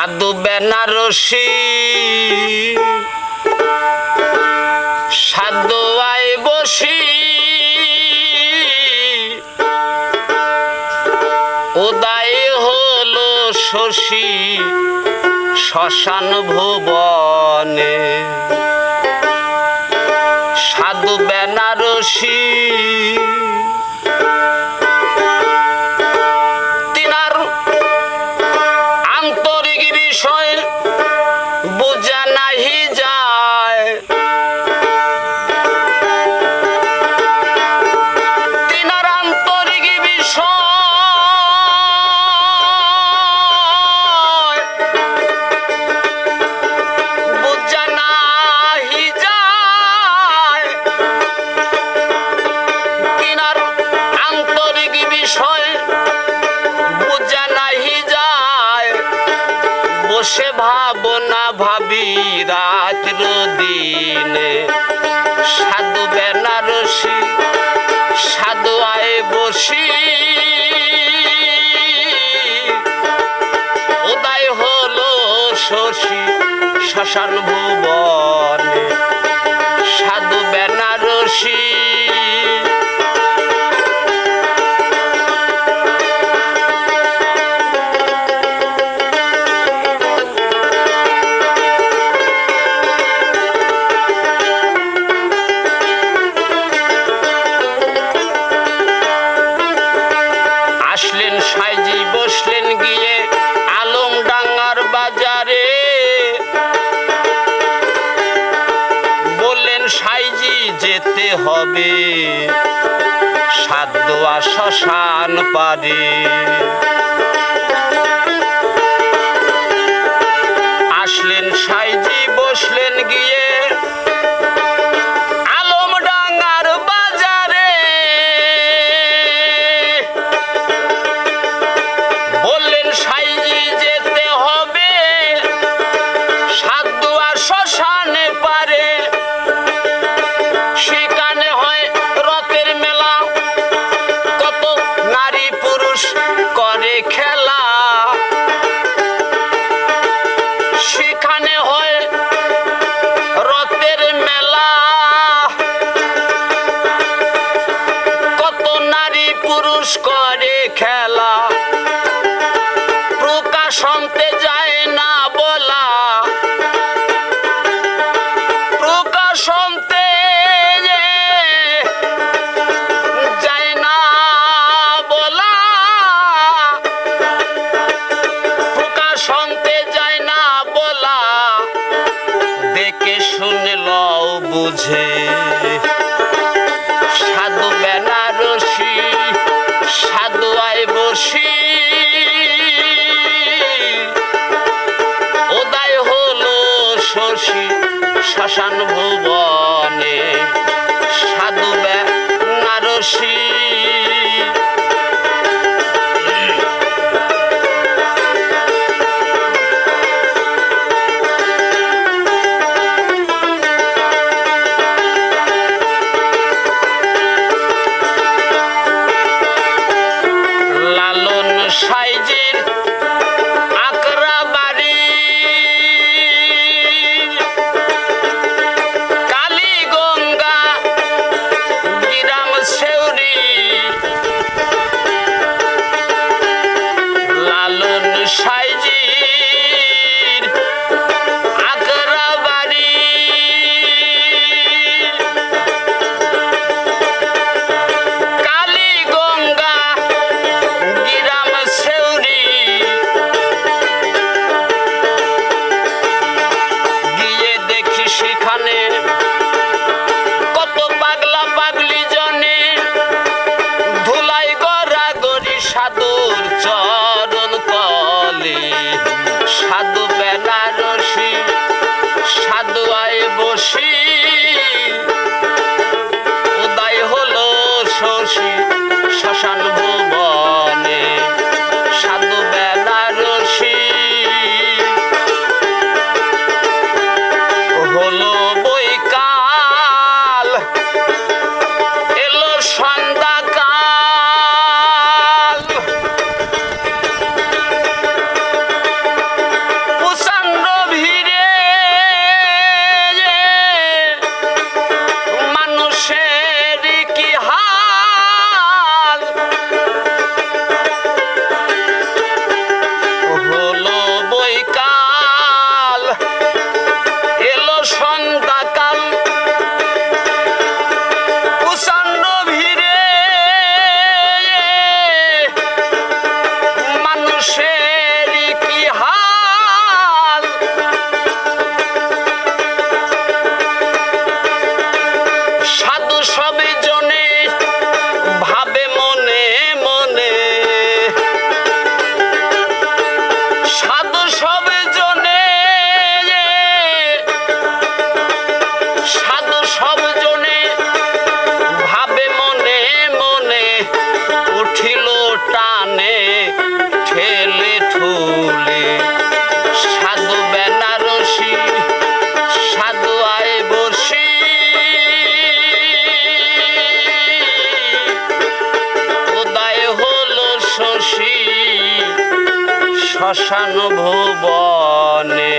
সাধু বেনারসি। সাধু আয় বসি। উদয় হলো শশী শ্মশান ভুবনে। সাধু বেনারসি। বসে ভাবনা ভাবি রাত্র দিনে। সাধু বেনারসি, সাধু আয় বসি। উদয় হলো শশী শ্মশান ভুবনে। সাধু বেনারসি যেতে হবে। আর শ্মশান পারে। বুঝে। সাধু বেনারসি সাধু আয় বসি। উদয় হলো শশী শ্মশান ভুবনে। we momento. শ্মশান ভুবনে